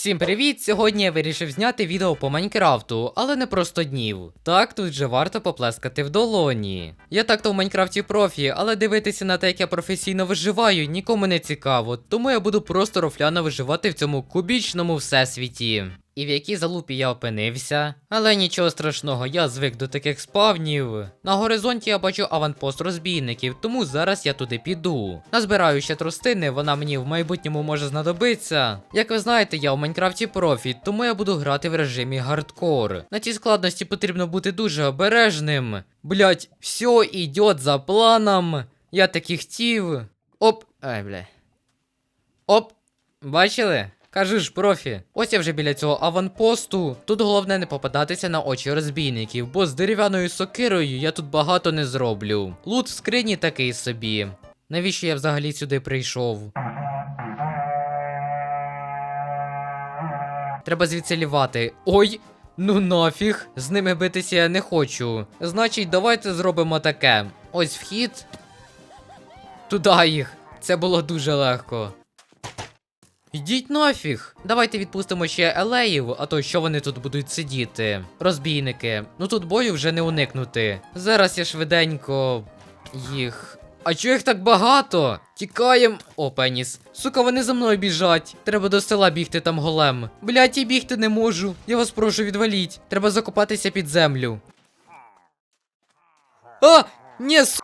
Всім привіт! Сьогодні я вирішив зняти відео по Майнкрафту, але не просто днів. Так, тут же варто поплескати в долоні. Я так-то в Майнкрафті профі, але дивитися на те, як я професійно виживаю, нікому не цікаво, тому я буду просто рофляно виживати в цьому кубічному всесвіті. І в якій залупі я опинився. Але нічого страшного, я звик до таких спавнів. На горизонті я бачу аванпост розбійників, тому зараз я туди піду. Назбираю ще тростини, вона мені в майбутньому може знадобитися. Як ви знаєте, я в Майнкрафті профі, тому я буду грати в режимі хардкор. На цій складності потрібно бути дуже обережним. Блять, все йде за планом. Я таки хотів. Оп. Ай, бля. Оп. Бачили? Кажи ж, профі. Ось я вже біля цього аванпосту. Тут головне не попадатися на очі розбійників, бо з дерев'яною сокирою я тут багато не зроблю. Лут в скрині такий собі. Навіщо я взагалі сюди прийшов? Треба звідси лівати. Ой! Ну нафіг, з ними битися я не хочу. Значить, давайте зробимо таке. Ось вхід. Туди їх. Це було дуже легко. Йдіть нафіг! Давайте відпустимо ще елеїв, а то що вони тут будуть сидіти? Розбійники. Ну тут бою вже не уникнути. Зараз я швиденько їх. А чого їх так багато? Тікаєм. О, пеніс. Сука, вони за мною біжать. Треба до села бігти там голем. Блять, я бігти не можу. Я вас прошу, відваліть. Треба закопатися під землю. А! Ні, су...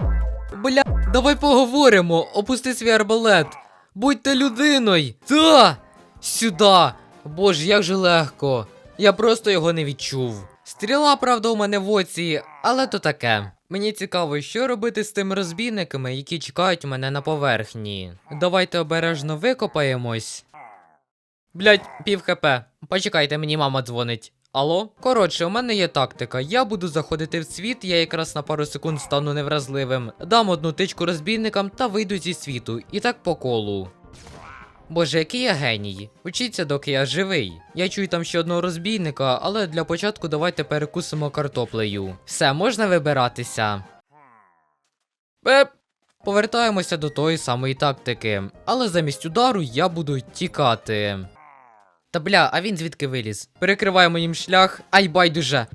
Бля, давай поговоримо. Опусти свій арбалет. Будьте людиною. Та! Сюда. Боже, як же легко. Я просто його не відчув. Стріла, правда, у мене в оці, але то таке. Мені цікаво, що робити з тими розбійниками, які чекають мене на поверхні. Давайте обережно викопаємось. Блять, пів хп. Почекайте, мені мама дзвонить. Алло? Коротше, у мене є тактика. Я буду заходити в світ, я якраз на пару секунд стану невразливим, дам одну тичку розбійникам та вийду зі світу. І так по колу. Боже, який я геній. Учіться, доки я живий. Я чую там ще одного розбійника, але для початку давайте перекусимо картоплею. Все, можна вибиратися. Пеп. Повертаємося до тої самої тактики, але замість удару я буду тікати. Та бля, а він звідки виліз? Перекриваємо їм шлях, ай байдуже.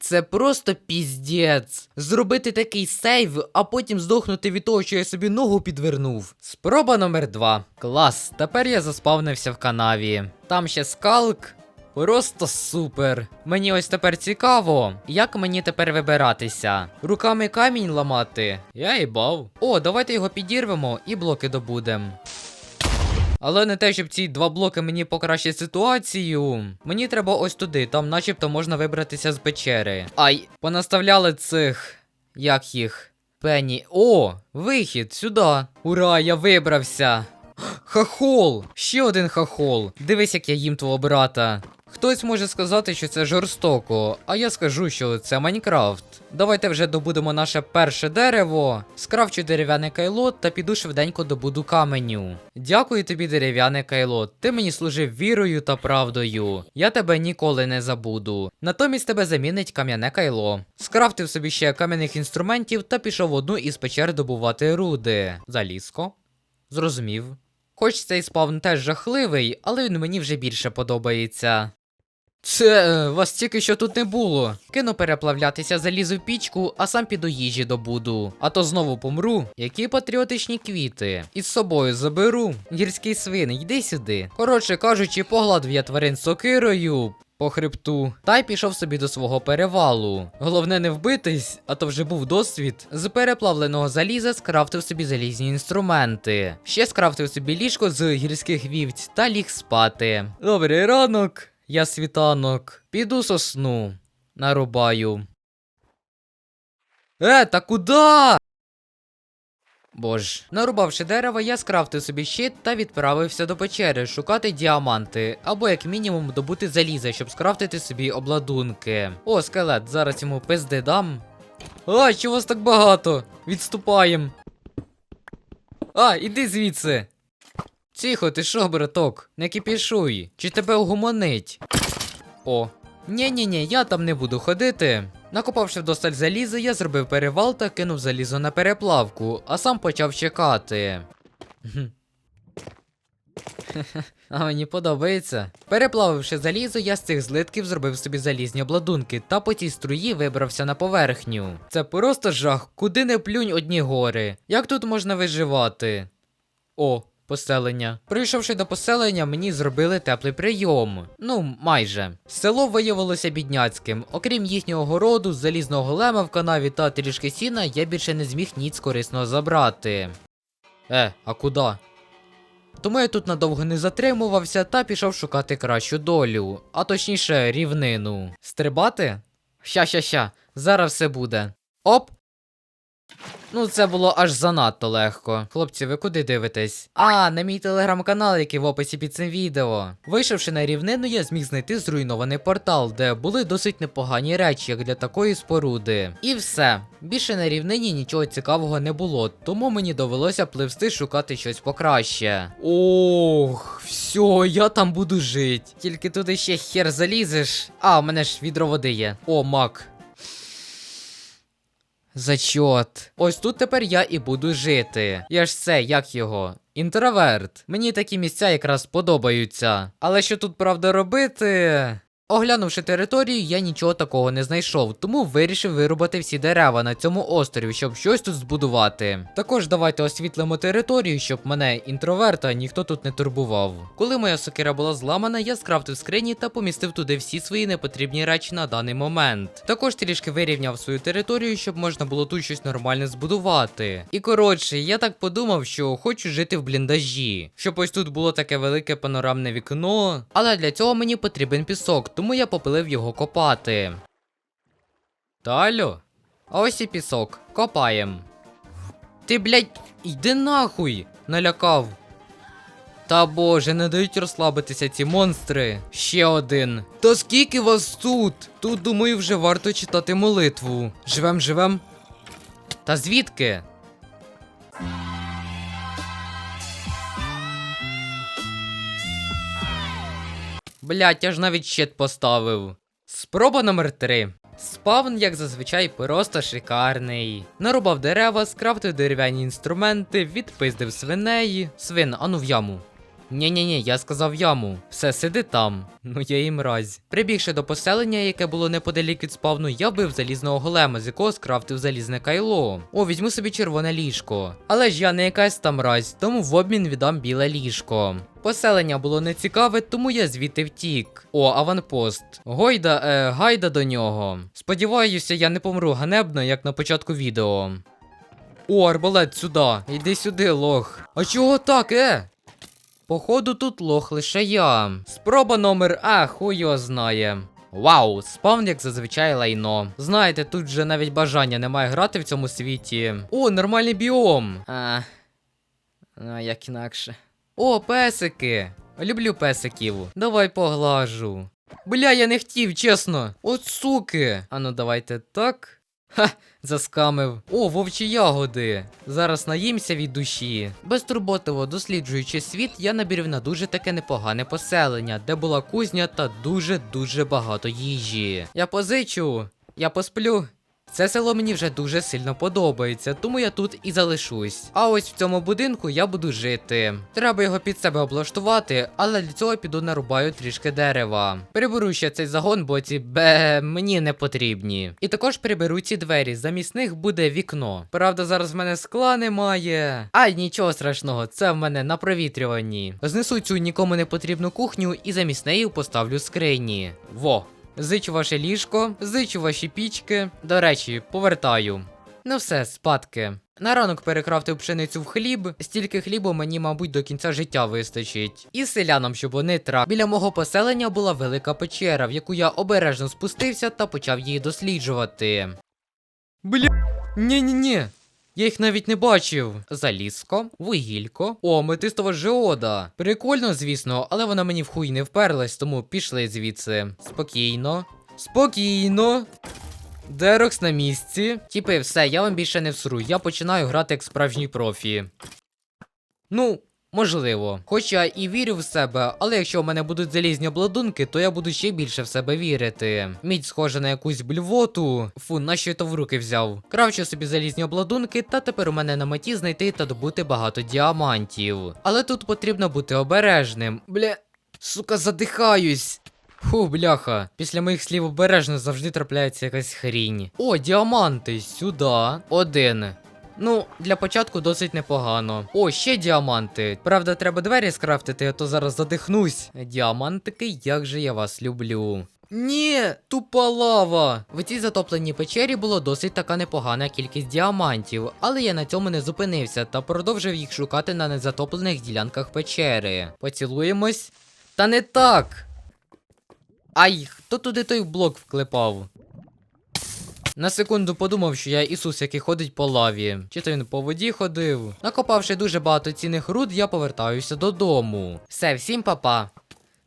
Це просто піздець. Зробити такий сейв, а потім здохнути від того, що я собі ногу підвернув. Спроба номер 2. Клас, тепер я заспавнився в канаві. Там ще скалк. Просто супер. Мені ось тепер цікаво, як мені тепер вибиратися. Руками камінь ламати. Я їбав. О, давайте його підірвемо і блоки добудем. Але не те, щоб ці два блоки мені покращать ситуацію. Мені треба ось туди, там начебто можна вибратися з печери. Ай, понаставляли цих. Як їх? Пенні. О, вихід сюди. Ура, я вибрався. Хахол! Ще один хахол. Дивись, як я їм твого брата. Хтось може сказати, що це жорстоко, а я скажу, що це Майнкрафт. Давайте вже добудемо наше перше дерево, скрафчу дерев'яне кайло та піду швиденько добуду каменю. Дякую тобі, дерев'яне кайло. Ти мені служив вірою та правдою. Я тебе ніколи не забуду. Натомість тебе замінить кам'яне кайло. Скрафтив собі ще кам'яних інструментів та пішов в одну із печер добувати руди. Залізко. Зрозумів. Хоч цей спавн теж жахливий, але він мені вже більше подобається. Це е, вас тільки що тут не було. Кину переплавлятися, залізу пічку, а сам піду їжі добуду. А то знову помру. Які патріотичні квіти. Із собою заберу. Гірський свин, йди сюди. Коротше кажучи, погладив я тварин сокирою. По хребту, та й пішов собі до свого перевалу. Головне не вбитись, а то вже був досвід. З переплавленого заліза скрафтив собі залізні інструменти. Ще скрафтив собі ліжко з гірських вівць та ліг спати. Добрий ранок, я світанок. Піду сосну. Нарубаю. Е, та куда? Боже, нарубавши дерево, я скрафтив собі щит та відправився до печери шукати діаманти, або як мінімум добути заліза, щоб скрафтити собі обладунки. О, скелет, зараз йому пизди дам. А, чого вас так багато? Відступаєм. А, іди звідси. Тихо, ти що, браток? Не кипішуй. Чи тебе угомонить? О. Ні-ні-ні, я там не буду ходити. Накопавши вдосталь заліза, я зробив перевал та кинув залізо на переплавку, а сам почав чекати. А мені подобається. Переплавивши залізо, я з цих злитків зробив собі залізні обладунки та по тій струї вибрався на поверхню. Це просто жах, куди не плюнь одні гори. Як тут можна виживати? О, поселення. Прийшовши до поселення, мені зробили теплий прийом. Ну, майже. Село виявилося бідняцьким. Окрім їхнього городу, залізного голема в канаві та трішки сіна, я більше не зміг ніц корисного забрати. Е, а куди? Тому я тут надовго не затримувався та пішов шукати кращу долю, а точніше рівнину. Стрибати? Ща-ща-ща, зараз все буде. Оп! Ну, це було аж занадто легко. Хлопці, ви куди дивитесь? А, на мій телеграм-канал, який в описі під цим відео. Вийшовши на рівнину, я зміг знайти зруйнований портал, де були досить непогані речі, як для такої споруди. І все. Більше на рівнині нічого цікавого не було, тому мені довелося пливсти шукати щось покраще. Ох, все, я там буду жити. Тільки туди ще хер залізеш. А, у мене ж відро води є. О, мак. Зачот. Ось тут тепер я і буду жити. Я ж це, як його? Інтроверт. Мені такі місця якраз подобаються. Але що тут правда робити? Оглянувши територію, я нічого такого не знайшов, тому вирішив вирубати всі дерева на цьому острові, щоб щось тут збудувати. Також давайте освітлимо територію, щоб мене, інтроверта, ніхто тут не турбував. Коли моя сокира була зламана, я скрафтив скрині та помістив туди всі свої непотрібні речі на даний момент. Також трішки вирівняв свою територію, щоб можна було тут щось нормальне збудувати. І коротше, я так подумав, що хочу жити в бліндажі, щоб ось тут було таке велике панорамне вікно. Але для цього мені потрібен пісок, тому я попилив його копати. Талю? Ось і пісок. Копаєм. Ти, блядь, йди нахуй! Налякав. Та боже, не дають розслабитися ці монстри. Ще один. Та скільки вас тут? Тут, думаю, вже варто читати молитву. Живем, живем. Та звідки? Блять, я ж навіть щит поставив. Спроба номер 3. Спавн, як зазвичай, просто шикарний. Нарубав дерева, скрафтив дерев'яні інструменти, відпиздив свиней. Свин, ану в яму. Ні-ні-ні, я сказав яму. Все, сиди там. Ну я і мразь. Прибігши до поселення, яке було неподалік від спавну, я вбив залізного голема, з якого скрафтив залізне кайло. О, візьму собі червоне ліжко. Але ж я не якась там мразь, тому в обмін віддам біле ліжко. Поселення було нецікаве, тому я звідти втік. О, аванпост. Гойда, е, гайда до нього. Сподіваюся, я не помру ганебно, як на початку відео. О, арбалет сюди. Йди сюди, лох. А чого так, е? Походу, тут лох лише я. Спроба номер А, хуй його знає. Вау, спавн як зазвичай лайно. Знаєте, тут вже навіть бажання немає грати в цьому світі. О, нормальний біом. А, а як інакше. О, песики. Люблю песиків. Давай поглажу. Бля, я не хотів, чесно. От суки. Ану, давайте так. Ха, заскамив. О, вовчі ягоди. Зараз наїмся від душі. Безтурботово досліджуючи світ, я набірив на дуже таке непогане поселення, де була кузня та дуже-дуже багато їжі. Я позичу, я посплю. Це село мені вже дуже сильно подобається, тому я тут і залишусь. А ось в цьому будинку я буду жити. Треба його під себе облаштувати, але для цього піду нарубаю трішки дерева. Приберу ще цей загон, бо ці бе мені не потрібні. І також приберу ці двері. Замість них буде вікно. Правда, зараз в мене скла немає. Ай, нічого страшного, це в мене на провітрюванні. Знесу цю нікому не потрібну кухню і замість неї поставлю скрині. Во. Зичу ваше ліжко, зичу ваші пічки. До речі, повертаю. Ну все, спадки. На ранок перекрафтив пшеницю в хліб, стільки хлібу мені, мабуть, до кінця життя вистачить. І селянам, щоб вони трак. Біля мого поселення була велика печера, в яку я обережно спустився та почав її досліджувати. Бля. Ні-ні-ні. Я їх навіть не бачив. Залізко, вугілько. О, метистова жеода. Прикольно, звісно, але вона мені в хуй не вперлась, тому пішли звідси. Спокійно. Спокійно. Дерокс на місці. Тіпи, все, я вам більше не всру. Я починаю грати як справжній профі. Ну, Можливо. Хоча і вірю в себе, але якщо в мене будуть залізні обладунки, то я буду ще більше в себе вірити. Мідь схожа на якусь блювоту. Фу, нащо я то в руки взяв. Кравчу собі залізні обладунки, та тепер у мене на меті знайти та добути багато діамантів. Але тут потрібно бути обережним. Бля, сука, задихаюсь. Фу, бляха. Після моїх слів обережно завжди трапляється якась хрінь. О, діаманти, сюди. Один. Ну, для початку досить непогано. О, ще діаманти. Правда, треба двері скрафтити, а то зараз задихнусь. Діамантики, як же я вас люблю. Ні, тупа лава. В цій затопленій печері було досить така непогана кількість діамантів, але я на цьому не зупинився та продовжив їх шукати на незатоплених ділянках печери. Поцілуємось. Та не так. Ай, хто туди той блок вклепав? На секунду подумав, що я Ісус, який ходить по лаві. Чи то він по воді ходив. Накопавши дуже багато цінних руд, я повертаюся додому. Все, всім папа.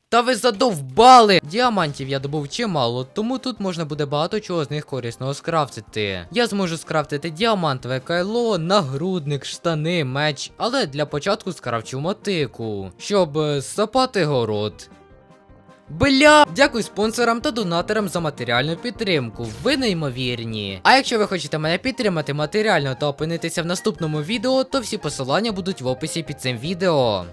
Та ви задовбали! Діамантів я добув чимало, тому тут можна буде багато чого з них корисного скрафтити. Я зможу скрафтити діамантове кайло, нагрудник, штани, меч, але для початку скрафчу мотику, щоб е, сапати город. Бля! Дякую спонсорам та донаторам за матеріальну підтримку. Ви неймовірні. А якщо ви хочете мене підтримати матеріально та опинитися в наступному відео, то всі посилання будуть в описі під цим відео.